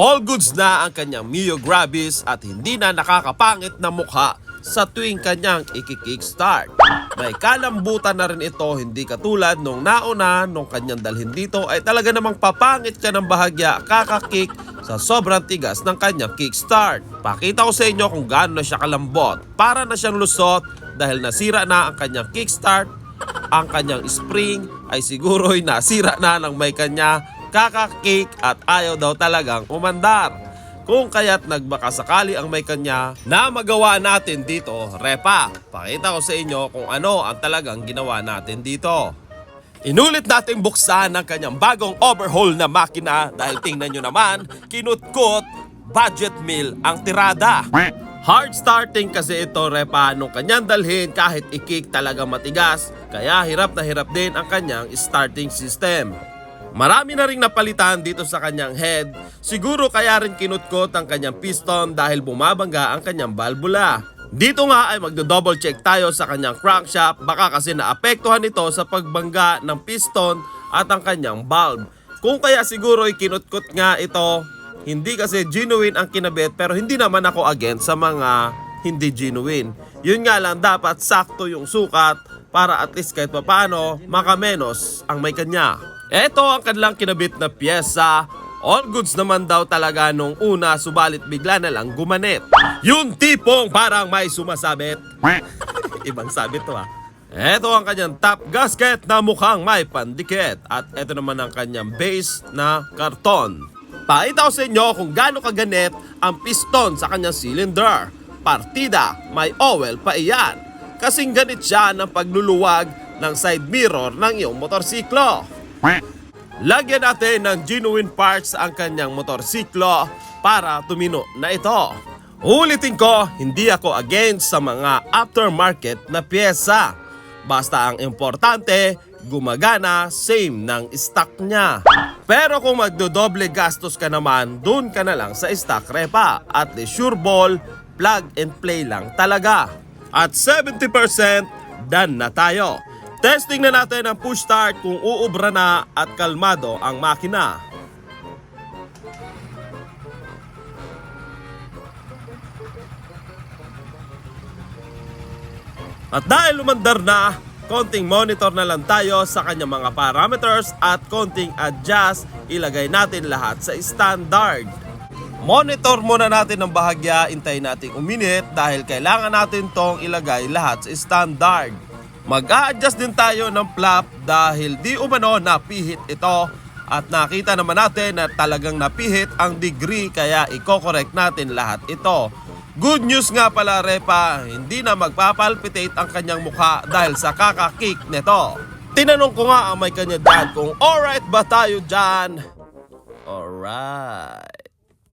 All goods na ang kanyang Mio Gravis at hindi na nakakapangit na mukha sa tuwing kanyang iki-kickstart. May kalambutan na rin ito hindi katulad nung nauna nung kanyang dalhin dito ay talaga namang papangit ka ng bahagya kakakick sa sobrang tigas ng kanyang kickstart. Pakita ko sa inyo kung gaano siya kalambot. Para na siyang lusot dahil nasira na ang kanyang kickstart ang kanyang spring ay siguro'y nasira na ng may kanya kakakik at ayaw daw talagang umandar. Kung kaya't nagbakasakali ang may kanya na magawa natin dito, repa, pakita ko sa inyo kung ano ang talagang ginawa natin dito. Inulit natin buksan ang kanyang bagong overhaul na makina dahil tingnan nyo naman, kinutkot, budget meal ang tirada. Hard starting kasi ito repa nung kanyang dalhin kahit ikik talaga matigas kaya hirap na hirap din ang kanyang starting system. Marami na ring napalitan dito sa kanyang head. Siguro kaya rin kinutkot ang kanyang piston dahil bumabangga ang kanyang valvula. Dito nga ay magdo-double check tayo sa kanyang crankshaft baka kasi naapektuhan ito sa pagbangga ng piston at ang kanyang valve. Kung kaya siguro ay kinutkot nga ito, hindi kasi genuine ang kinabit pero hindi naman ako against sa mga hindi genuine. Yun nga lang dapat sakto yung sukat para at least kahit papano makamenos ang may kanya. Ito ang kanilang kinabit na pyesa. All goods naman daw talaga nung una subalit bigla na lang gumanit. Yung tipong parang may sumasabit. Ibang sabit to ah. Ito ang kanyang top gasket na mukhang may pandikit at ito naman ang kanyang base na karton. Pakita ko sa inyo kung gaano kaganit ang piston sa kanyang cylinder. Partida, may oil pa iyan. Kasing ganit siya ng pagluluwag ng side mirror ng iyong motorsiklo. Lagyan natin ng genuine parts ang kanyang motorsiklo para tumino na ito. Ulitin ko, hindi ako against sa mga aftermarket na pyesa. Basta ang importante, gumagana, same ng stock niya. Pero kung magdodoble gastos ka naman, dun ka na lang sa stock repa. At the sure ball, plug and play lang talaga. At 70% done na tayo. Testing na natin ang push start kung uubra na at kalmado ang makina. At dahil lumandar na, konting monitor na lang tayo sa kanyang mga parameters at konting adjust, ilagay natin lahat sa standard. Monitor muna natin ng bahagya, intay natin uminit dahil kailangan natin tong ilagay lahat sa standard. Mag-a-adjust din tayo ng flap dahil di umano napihit ito at nakita naman natin na talagang napihit ang degree kaya i-correct natin lahat ito. Good news nga pala Repa, hindi na magpapalpitate ang kanyang mukha dahil sa kakakik nito. Tinanong ko nga ang may kanya dyan kung alright ba tayo dyan? Alright.